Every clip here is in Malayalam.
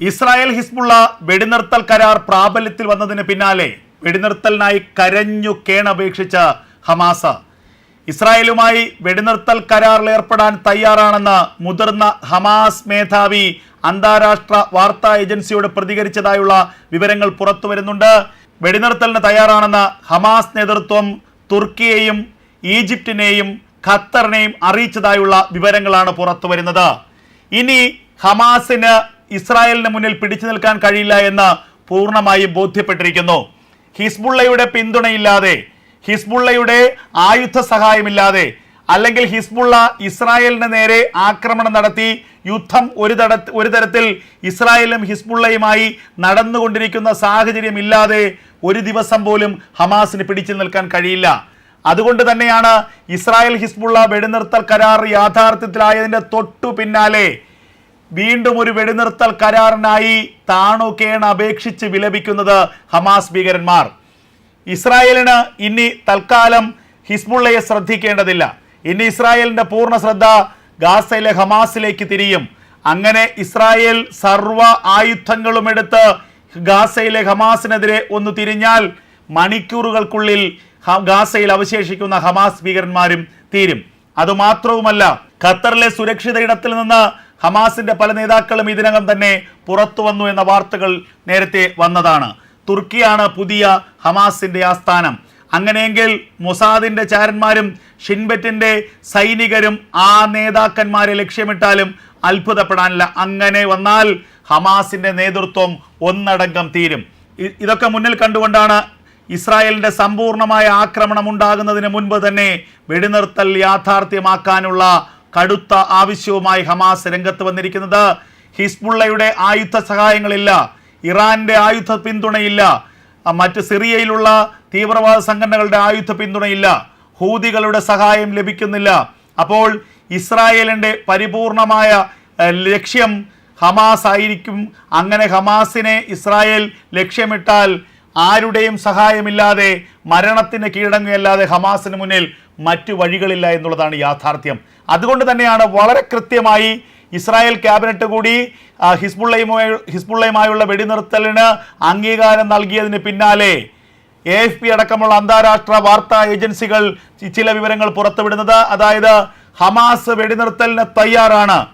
ഇസ്രായേൽ ഹിസ്ബുള്ള വെടിനിർത്തൽ കരാർ പ്രാബല്യത്തിൽ വന്നതിന് പിന്നാലെ വെടിനിർത്തലിനായി കരഞ്ഞു കേണപേക്ഷിച്ച ഹമാസ. ഇസ്രായേലുമായി വെടിനിർത്തൽ കരാറിൽ ഏർപ്പെടാൻ തയ്യാറാണെന്ന് മുതിർന്ന ഹമാസ് മേധാവി അന്താരാഷ്ട്ര വാർത്താ ഏജൻസിയോട് പ്രതികരിച്ചതായുള്ള വിവരങ്ങൾ പുറത്തു വരുന്നുണ്ട്. വെടിനിർത്തലിന് തയ്യാറാണെന്ന് ഹമാസ് നേതൃത്വം തുർക്കിയെയും ഈജിപ്തിനെയും ഖത്തറിനെയും അറിയിച്ചതായുള്ള വിവരങ്ങളാണ് പുറത്തു വരുന്നത്. ഇനി ഹമാസിന് ഇസ്രായേലിന് മുന്നിൽ പിടിച്ചു നിൽക്കാൻ കഴിയില്ല എന്ന് പൂർണമായും ബോധ്യപ്പെട്ടിരിക്കുന്നു. ഹിസ്ബുള്ളയുടെ പിന്തുണയില്ലാതെ ഹിസ്ബുള്ളയുടെ ആയുധ സഹായമില്ലാതെ അല്ലെങ്കിൽ ഹിസ്ബുള്ള ഇസ്രായേലിന് നേരെ ആക്രമണം നടത്തി യുദ്ധം ഒരു തട ഒരു തരത്തിൽ ഇസ്രായേലും ഹിസ്ബുള്ളയുമായി നടന്നുകൊണ്ടിരിക്കുന്ന സാഹചര്യം ഇല്ലാതെ ഒരു ദിവസം പോലും ഹമാസിന് പിടിച്ചു നിൽക്കാൻ കഴിയില്ല. അതുകൊണ്ട് തന്നെയാണ് ഇസ്രായേൽ ഹിസ്ബുള്ള വെടിനിർത്തൽ കരാർ യാഥാർത്ഥ്യത്തിലായതിന്റെ തൊട്ടു പിന്നാലെ വീണ്ടും ഒരു വെടിനിർത്തൽ കരാറിനായി താണുകേണ അപേക്ഷിച്ച് വിലപിക്കുന്നത് ഹമാസ് ഭീകരന്മാർ. ഇസ്രായേലിന് ഇനി തൽക്കാലം ഹിസ്ബുള്ളയെ ശ്രദ്ധിക്കേണ്ടതില്ല. ഇനി ഇസ്രായേലിന്റെ പൂർണ ശ്രദ്ധ ഗാസയിലെ ഹമാസിലേക്ക് തിരിയും. അങ്ങനെ ഇസ്രായേൽ സർവ ആയുധങ്ങളും എടുത്ത് ഗാസയിലെ ഹമാസിനെതിരെ ഒന്ന് തിരിഞ്ഞാൽ മണിക്കൂറുകൾക്കുള്ളിൽ ഗാസയിൽ അവശേഷിക്കുന്ന ഹമാസ് ഭീകരന്മാരും തീരും. അതുമാത്രവുമല്ല ഖത്തറിലെ സുരക്ഷിത ഇടത്തിൽ നിന്ന് ഹമാസിന്റെ പല നേതാക്കളും ഇതിനകം തന്നെ പുറത്തു വന്നു എന്ന വാർത്തകൾ നേരത്തെ വന്നതാണ്. തുർക്കിയാണ് പുതിയ ഹമാസിന്റെ ആസ്ഥാനം അങ്ങനെയെങ്കിൽ മൊസാദിന്റെ ചാരന്മാരും ഷിൻബറ്റിന്റെ സൈനികരും ആ നേതാക്കന്മാരെ ലക്ഷ്യമിട്ടാലും അത്ഭുതപ്പെടാനില്ല. അങ്ങനെ വന്നാൽ ഹമാസിന്റെ നേതൃത്വം ഒന്നടങ്കം തീരും. ഇതൊക്കെ മുന്നിൽ കണ്ടുകൊണ്ടാണ് ഇസ്രായേലിന്റെ സമ്പൂർണമായ ആക്രമണം ഉണ്ടാകുന്നതിന് മുൻപ് തന്നെ വെടിനിർത്തൽ യാഥാർത്ഥ്യമാക്കാനുള്ള കടുത്ത ആവശ്യവുമായി ഹമാസ് രംഗത്ത് വന്നിരിക്കുന്നത്. ഹിസ്ബുള്ളയുടെ ആയുധ സഹായങ്ങളില്ല. ഇറാന്റെ ആയുധ പിന്തുണയില്ല. മറ്റ് സിറിയയിലുള്ള തീവ്രവാദ സംഘടനകളുടെ ആയുധ പിന്തുണയില്ല. ഹൂതികളുടെ സഹായം ലഭിക്കുന്നില്ല. അപ്പോൾ ഇസ്രായേലിന്റെ പരിപൂർണമായ ലക്ഷ്യം ഹമാസ് ആയിരിക്കും. അങ്ങനെ ഹമാസിനെ ഇസ്രായേൽ ലക്ഷ്യമിട്ടാൽ ആരുടെയും സഹായമില്ലാതെ മരണത്തിന് കീഴടങ്ങുകയല്ലാതെ ഹമാസിന് മുന്നിൽ മറ്റു വഴികളില്ല എന്നുള്ളതാണ് യാഥാർത്ഥ്യം. അതുകൊണ്ട് തന്നെയാണ് വളരെ കൃത്യമായി ഇസ്രായേൽ ക്യാബിനറ്റ് കൂടി ഹിസ്ബുള്ളയുമായി ഹിസ്ബുള്ളയുമായുള്ള വെടിനിർത്തലിന് അംഗീകാരം നൽകിയതിന് പിന്നാലെ എ എഫ് പി അടക്കമുള്ള അന്താരാഷ്ട്ര വാർത്താ ഏജൻസികൾ ചില വിവരങ്ങൾ പുറത്തുവിടുന്നത്. അതായത് ഹമാസ് വെടിനിർത്തലിന് തയ്യാറാണ്.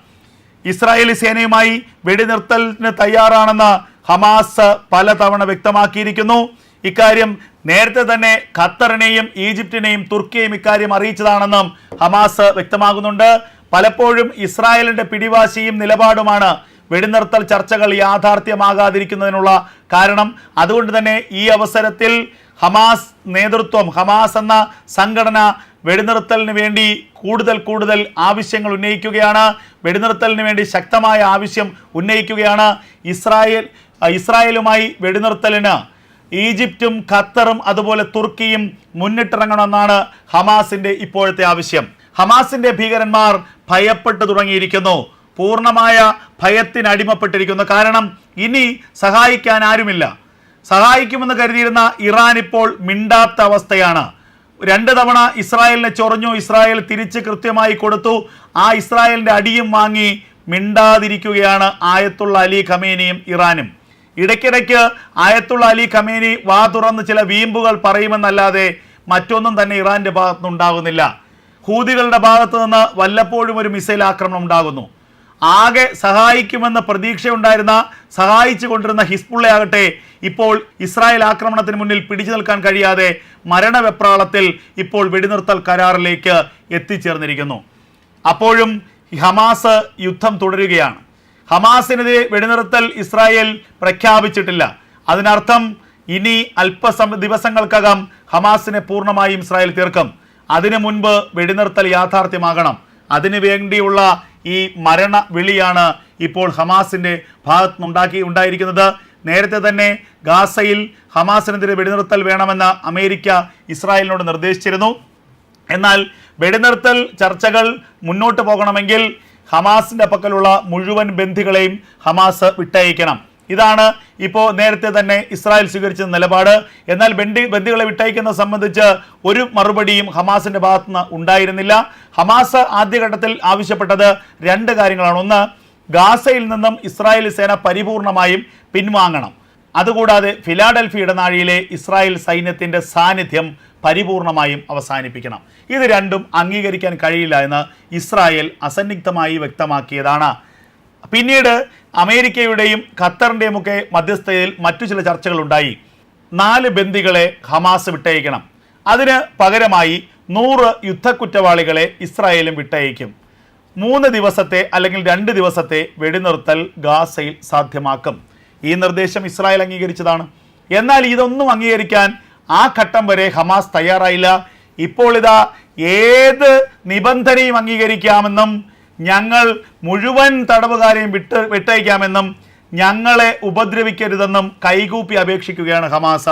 ഇസ്രായേലി സേനയുമായി വെടിനിർത്തലിന് തയ്യാറാണെന്ന് ഹമാസ് പലതവണ വ്യക്തമാക്കിയിരിക്കുന്നു. ഇക്കാര്യം നേരത്തെ തന്നെ ഖത്തറിനെയും ഈജിപ്തിനെയും തുർക്കിയെയും ഇക്കാര്യം അറിയിച്ചതാണെന്നും ഹമാസ് വ്യക്തമാകുന്നുണ്ട്. പലപ്പോഴും ഇസ്രായേലിന്റെ പിടിവാശിയും നിലപാടുമാണ് വെടിനിർത്തൽ ചർച്ചകൾ യാഥാർത്ഥ്യമാകാതിരിക്കുന്നതിനുള്ള കാരണം. അതുകൊണ്ട് തന്നെ ഈ അവസരത്തിൽ ഹമാസ് നേതൃത്വം ഹമാസ് എന്ന സംഘടന വെടിനിർത്തലിന് വേണ്ടി കൂടുതൽ കൂടുതൽ ആവശ്യങ്ങൾ ഉന്നയിക്കുകയാണ്. വെടിനിർത്തലിന് വേണ്ടി ശക്തമായ ആവശ്യം ഉന്നയിക്കുകയാണ്. ഇസ്രായേൽ ഇസ്രായേലുമായി വെടിനിർത്തലിന് ഈജിപ്തും ഖത്തറും അതുപോലെ തുർക്കിയും മുന്നിട്ടിറങ്ങണമെന്നാണ് ഹമാസിന്റെ ഇപ്പോഴത്തെ ആവശ്യം. ഹമാസിന്റെ ഭീകരന്മാർ ഭയപ്പെട്ടു തുടങ്ങിയിരിക്കുന്നു. പൂർണമായ ഭയത്തിന് അടിമപ്പെട്ടിരിക്കുന്നു. കാരണം ഇനി സഹായിക്കാൻ ആരുമില്ല. സഹായിക്കുമെന്ന് കരുതിയിരുന്ന ഇറാൻ ഇപ്പോൾ മിണ്ടാത്ത അവസ്ഥയാണ്. രണ്ട് തവണ ഇസ്രായേലിനെ ചൊറഞ്ഞു. ഇസ്രായേൽ തിരിച്ച് കൃത്യമായി കൊടുത്തു. ആ ഇസ്രായേലിന്റെ അടിയും വാങ്ങി മിണ്ടാതിരിക്കുകയാണ് ആയത്തുള്ള അലി ഖമേനിയും ഇറാനും. ഇടയ്ക്കിടയ്ക്ക് ആയത്തുള്ള അലി ഖമേനി വാ തുറന്ന് ചില വീമ്പുകൾ പറയുമെന്നല്ലാതെ മറ്റൊന്നും തന്നെ ഇറാന്റെ ഭാഗത്തുനിന്ന് ഉണ്ടാകുന്നില്ല ഹൂതികളുടെ ഭാഗത്തു നിന്ന് വല്ലപ്പോഴും ഒരു മിസൈൽ ആക്രമണം ഉണ്ടാകുന്നു. ആകെ സഹായിക്കുമെന്ന പ്രതീക്ഷയുണ്ടായിരുന്ന സഹായിച്ചു കൊണ്ടിരുന്ന ഹിസ്ബുള്ളയാകട്ടെ ഇപ്പോൾ ഇസ്രായേൽ ആക്രമണത്തിന് മുന്നിൽ പിടിച്ചു നിൽക്കാൻ കഴിയാതെ മരണവെപ്രാളത്തിൽ ഇപ്പോൾ വെടിനിർത്തൽ കരാറിലേക്ക് എത്തിച്ചേർന്നിരിക്കുന്നു. അപ്പോഴും ഹമാസ് യുദ്ധം തുടരുകയാണ്. ഹമാസിനെതിരെ വെടിനിർത്തൽ ഇസ്രായേൽ പ്രഖ്യാപിച്ചിട്ടില്ല. അതിനർത്ഥം ഇനി അല്പസമ ദിവസങ്ങൾക്കകം ഹമാസിനെ പൂർണമായും ഇസ്രായേൽ തീർക്കും. അതിനു മുൻപ് വെടിനിർത്തൽ യാഥാർത്ഥ്യമാകണം. അതിനു വേണ്ടിയുള്ള ഈ മരണ വിളിയാണ് ഇപ്പോൾ ഹമാസിന്റെ ഉണ്ടാക്കി ഉണ്ടായിരിക്കുന്നത്. നേരത്തെ തന്നെ ഗാസയിൽ ഹമാസിനെതിരെ വെടിനിർത്തൽ വേണമെന്ന് അമേരിക്ക ഇസ്രായേലിനോട് നിർദ്ദേശിച്ചിരുന്നു. എന്നാൽ വെടിനിർത്തൽ ചർച്ചകൾ മുന്നോട്ട് പോകണമെങ്കിൽ ഹമാസിന്റെ പക്കലുള്ള മുഴുവൻ ബന്ധികളെയും ഹമാസ് വിട്ടയക്കണം. ഇതാണ് ഇപ്പോൾ നേരത്തെ തന്നെ ഇസ്രായേൽ സ്വീകരിച്ച നിലപാട്. എന്നാൽ ബന്ധി ബന്ദികളെ വിട്ടയക്കുന്നത് സംബന്ധിച്ച് ഒരു മറുപടിയും ഹമാസിന്റെ ഭാഗത്തുനിന്ന് ഉണ്ടായിരുന്നില്ല. ഹമാസ് ആദ്യഘട്ടത്തിൽ ആവശ്യപ്പെട്ടത് രണ്ട് കാര്യങ്ങളാണ്. ഒന്ന് ഗാസയിൽ നിന്നും ഇസ്രായേൽ സേന പരിപൂർണമായും പിൻവാങ്ങണം. അതുകൂടാതെ ഫിലാഡൽഫി ഇടനാഴിയിലെ ഇസ്രായേൽ സൈന്യത്തിന്റെ സാന്നിധ്യം പരിപൂർണമായും അവസാനിപ്പിക്കണം. ഇത് രണ്ടും അംഗീകരിക്കാൻ കഴിയില്ല എന്ന് ഇസ്രായേൽ അസന്നിഗ്ധമായി വ്യക്തമാക്കിയതാണ്. പിന്നീട് അമേരിക്കയുടെയും ഖത്തറിന്റെയും ഒക്കെ മധ്യസ്ഥതയിൽ മറ്റു ചില ചർച്ചകളുണ്ടായി. നാല് ബന്ദികളെ ഹമാസ് വിട്ടയക്കണം. അതിന് പകരമായി നൂറ് യുദ്ധക്കുറ്റവാളികളെ ഇസ്രായേലും വിട്ടയക്കും. മൂന്ന് ദിവസത്തെ അല്ലെങ്കിൽ രണ്ട് ദിവസത്തെ വെടിനിർത്തൽ ഗാസയിൽ സാധ്യമാക്കും. ഈ നിർദ്ദേശം ഇസ്രായേൽ അംഗീകരിച്ചതാണ്. എന്നാൽ ഇതൊന്നും അംഗീകരിക്കാൻ ആ ഘട്ടം വരെ ഹമാസ് തയ്യാറായില്ല. ഇപ്പോൾ ഇതാ ഏത് നിബന്ധനയും അംഗീകരിക്കാമെന്നും ഞങ്ങൾ മുഴുവൻ തടവുകാരെയും വിട്ട് വിട്ടയക്കാമെന്നും ഞങ്ങളെ ഉപദ്രവിക്കരുതെന്നും കൈകൂപ്പി അപേക്ഷിക്കുകയാണ് ഹമാസ.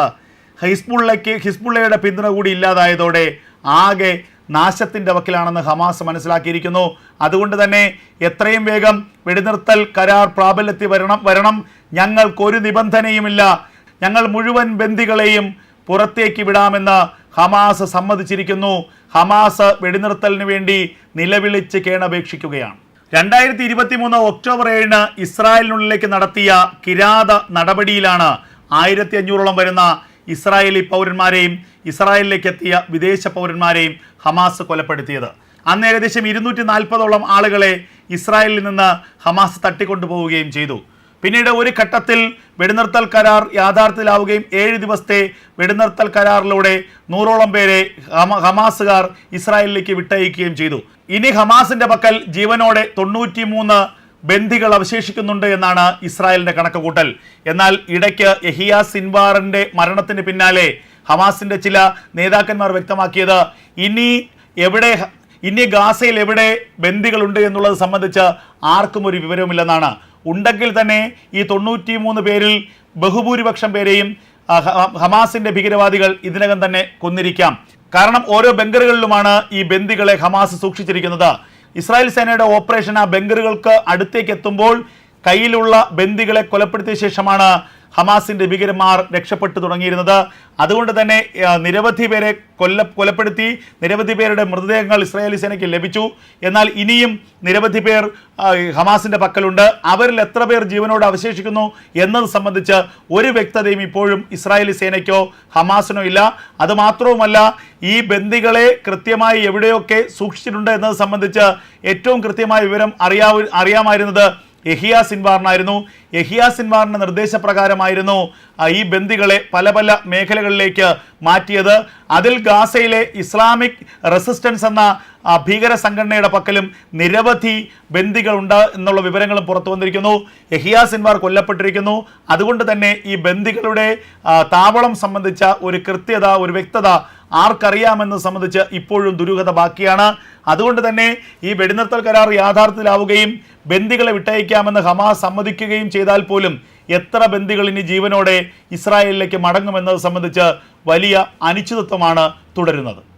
ഹിസ്ബുള്ളയ്ക്ക് ഹിസ്ബുള്ളയുടെ പിന്തുണ കൂടി ഇല്ലാതായതോടെ ആകെ നാശത്തിന്റെ വക്കിലാണെന്ന് ഹമാസ് മനസ്സിലാക്കിയിരിക്കുന്നു. അതുകൊണ്ട് തന്നെ എത്രയും വേഗം വെടിനിർത്തൽ കരാർ പ്രാബല്യത്തിൽ വരണം വരണം. ഞങ്ങൾക്കൊരു നിബന്ധനയുമില്ല. ഞങ്ങൾ മുഴുവൻ ബന്ദികളെയും പുറത്തേക്ക് വിടാമെന്ന് ഹമാസ് സമ്മതിച്ചിരിക്കുന്നു. ഹമാസ് വെടിനിർത്തലിന് വേണ്ടി നിലവിളിച്ച് കേണപേക്ഷിക്കുകയാണ്. രണ്ടായിരത്തി ഇരുപത്തി മൂന്ന് ഒക്ടോബർ ഏഴിന് ഇസ്രായേലിനുള്ളിലേക്ക് നടത്തിയ കിരാത നടപടിയിലാണ് ആയിരത്തി അഞ്ഞൂറോളം വരുന്ന ഇസ്രായേലി പൗരന്മാരെയും ഇസ്രായേലിലേക്ക് എത്തിയ വിദേശ പൗരന്മാരെയും ഹമാസ് കൊലപ്പെടുത്തിയത്. അന്ന് ഏകദേശം ഇരുന്നൂറ്റി നാൽപ്പതോളം ആളുകളെ ഇസ്രായേലിൽ നിന്ന് ഹമാസ് തട്ടിക്കൊണ്ടുപോവുകയും ചെയ്തു. പിന്നീട് ഒരു ഘട്ടത്തിൽ വെടിനിർത്തൽ കരാർ യാഥാർത്ഥ്യത്തിലാവുകയും ഏഴ് ദിവസത്തെ വെടിനിർത്തൽ കരാറിലൂടെ നൂറോളം പേരെ ഹമ ഹമാസുകാർ ഇസ്രായേലിലേക്ക് വിട്ടയക്കുകയും ചെയ്തു. ഇനി ഹമാസിന്റെ പക്കൽ ജീവനോടെ തൊണ്ണൂറ്റി മൂന്ന് ബന്ദികൾ അവശേഷിക്കുന്നുണ്ട് എന്നാണ് ഇസ്രായേലിന്റെ കണക്കുകൂട്ടൽ. എന്നാൽ ഇടയ്ക്ക് യഹിയ സിൻവാറിന്റെ മരണത്തിന് പിന്നാലെ ഹമാസിന്റെ ചില നേതാക്കന്മാർ വ്യക്തമാക്കിയത് ഇനി എവിടെ ഇനി ഗാസയിൽ എവിടെ ബന്ദികളുണ്ട് എന്നുള്ളത് സംബന്ധിച്ച് ആർക്കും ഒരു വിവരവുമില്ലെന്നാണ് ഉണ്ടെങ്കിൽ തന്നെ ഈ തൊണ്ണൂറ്റി മൂന്ന് പേരിൽ ബഹുഭൂരിപക്ഷം പേരെയും ഹമാസിന്റെ ഭീകരവാദികൾ ഇതിനകം തന്നെ കൊന്നിരിക്കാം. കാരണം ഓരോ ബങ്കറുകളിലുമാണ് ഈ ബന്ദികളെ ഹമാസ് സൂക്ഷിച്ചിരിക്കുന്നത്. ഇസ്രായേൽ സേനയുടെ ഓപ്പറേഷൻ ആ ബങ്കറുകൾക്ക് അടുത്തേക്ക് എത്തുമ്പോൾ കയ്യിലുള്ള ബന്ദികളെ കൊലപ്പെടുത്തിയ ശേഷമാണ് ഹമാസിന്റെ ഭീകരന്മാർ രക്ഷപ്പെട്ടു തുടങ്ങിയിരുന്നത്. അതുകൊണ്ട് തന്നെ നിരവധി പേരെ കൊല്ല കൊലപ്പെടുത്തി നിരവധി പേരുടെ മൃതദേഹങ്ങൾ ഇസ്രായേലി സേനയ്ക്ക് ലഭിച്ചു. എന്നാൽ ഇനിയും നിരവധി പേർ ഹമാസിന്റെ പക്കലുണ്ട്. അവരിൽ എത്ര പേർ ജീവനോട് അവശേഷിക്കുന്നു എന്നത് സംബന്ധിച്ച് ഒരു വ്യക്തതയും ഇപ്പോഴും ഇസ്രായേലി സേനയ്ക്കോ ഹമാസിനോ ഇല്ല. അതുമാത്രവുമല്ല ഈ ബന്ദികളെ കൃത്യമായി എവിടെയൊക്കെ സൂക്ഷിച്ചിട്ടുണ്ട് എന്നത് സംബന്ധിച്ച് ഏറ്റവും കൃത്യമായ വിവരം അറിയാവ അറിയാമായിരുന്നത് യഹിയ സിൻവാറിനായിരുന്നു. യഹിയ സിൻവാറിന്റെ നിർദ്ദേശപ്രകാരമായിരുന്നു ഈ ബന്ദികളെ പല പല മേഖലകളിലേക്ക് മാറ്റിയത്. അതിൽ ഗാസയിലെ ഇസ്ലാമിക് റെസിസ്റ്റൻസ് എന്ന ഭീകര സംഘടനയുടെ പക്കലും നിരവധി ബന്ദികളുണ്ട് എന്നുള്ള വിവരങ്ങളും പുറത്തു വന്നിരിക്കുന്നു. യഹിയ സിൻവാർ കൊല്ലപ്പെട്ടിരിക്കുന്നു. അതുകൊണ്ട് തന്നെ ഈ ബന്ദികളുടെ താവളം സംബന്ധിച്ച ഒരു കൃത്യത ഒരു വ്യക്തത ആർക്കറിയാമെന്നത് സംബന്ധിച്ച് ഇപ്പോഴും ദുരൂഹത ബാക്കിയാണ്. അതുകൊണ്ട് തന്നെ ഈ വെടിനിർത്തൽ കരാർ യാഥാർത്ഥ്യത്തിലാവുകയും ബന്ദികളെ വിട്ടയക്കാമെന്ന് ഹമാസ് സമ്മതിക്കുകയും ചെയ്താൽ പോലും എത്ര ബന്ദികൾ ഇനി ജീവനോടെ ഇസ്രായേലിലേക്ക് മടങ്ങുമെന്നത് സംബന്ധിച്ച് വലിയ അനിശ്ചിതത്വമാണ് തുടരുന്നത്.